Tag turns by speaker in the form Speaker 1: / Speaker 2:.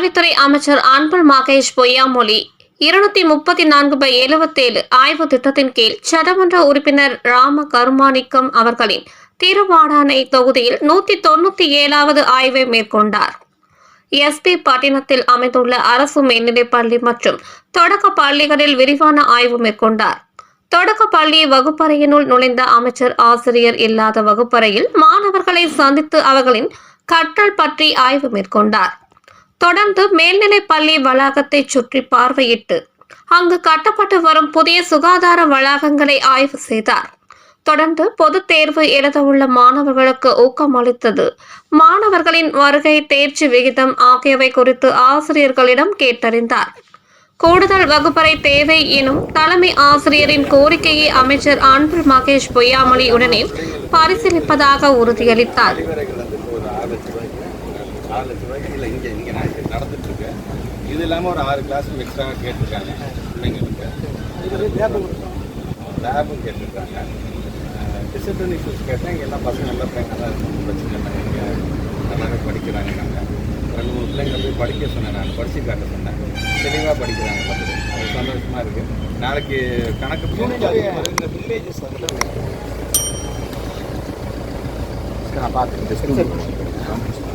Speaker 1: கல்வித்துறை அமைச்சர் அன்பல் மகேஷ் பொய்யாமொழி. இருநூத்தி முப்பத்தி நான்கு பை எழுபத்தேழு ஆய்வு திட்டத்தின் கீழ் சட்டமன்ற உறுப்பினர் ராம கருமாணிக்கம் அவர்களின் திருவாடானை தொகுதியில் நூத்தி தொண்ணூத்தி ஏழாவது ஆய்வை மேற்கொண்டார். எஸ்பி பட்டினத்தில் அமைந்துள்ள அரசு மேல்நிலைப் பள்ளி மற்றும் தொடக்க பள்ளிகளில் விரிவான ஆய்வு மேற்கொண்டார். தொடக்க பள்ளி வகுப்பறையினுள் நுழைந்த அமைச்சர் ஆசிரியர் இல்லாத வகுப்பறையில் மாணவர்களை சந்தித்து அவர்களின் கற்றல் பற்றி ஆய்வு மேற்கொண்டார். தொடர்ந்து மேல்நிலை பள்ளி வளாகத்தை சுற்றி பார்வையிட்டு அங்கு கட்டப்பட்டு வரும் புதிய சுகாதார வளாகங்களை ஆய்வு செய்தார். தொடர்ந்து பொதுத் தேர்வு எழுதவுள்ள மாணவர்களுக்கு ஊக்கம் அளித்தது. மாணவர்களின் வருகை தேர்ச்சி விகிதம் ஆகியவை குறித்து ஆசிரியர்களிடம் கேட்டறிந்தார். கூடுதல் வகுப்பறை தேவை எனும் தலைமை ஆசிரியரின் கோரிக்கையை அமைச்சர் அன்பில் மகேஷ் பொய்யாமொழி உடனே பரிசீலிப்பதாக உறுதியளித்தார்.
Speaker 2: ஆறு லட்ச ரூபாய்க்கு இல்லை இங்கே இங்கே நான் இங்கே நடந்துட்டு இருக்கேன் இது இல்லாமல் ஒரு ஆறு கிளாஸ் எக்ஸ்ட்ரா கேட்டிருக்காங்க பிள்ளைங்களுக்கு. லேபும் கேட்டிருக்காங்க. டிசிப்ளின் இஷ்யூஸ் கேட்டேன். இங்கே எல்லாம் பசங்க நல்லா இருக்காங்க நல்லா இருக்கும். பிரச்சனை இல்லை. இங்கே நல்லாவே படிக்கிறாங்க நாங்கள் ரெண்டு மூணு பிள்ளைங்களை போய் படிக்க சொன்னேன் நான். படிச்சு காட்ட சொன்னேன். தெளிவாக படிக்கிறாங்க பசங்க அது சந்தோஷமாக இருக்குது நாளைக்கு கணக்கு வில்லேஜஸ் வந்து
Speaker 3: நான் பார்த்துக்கிறேன்